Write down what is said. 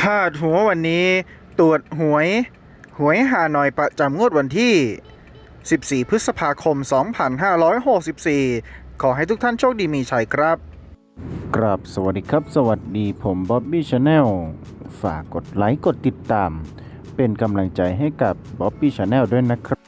พาดหัววันนี้ ตรวจหวย หวยหาหน่อยประจำงวดวันที่ 14 พฤษภาคม 2564 ขอให้ทุกท่านโชคดีมีชัยครับ กราบสวัสดีครับ สวัสดีผมบ๊อบบี้ชาแนลฝากกดไลค์กดติดตาม เป็นกำลังใจให้กับบ๊อบบี้ชาแนลด้วยนะครับ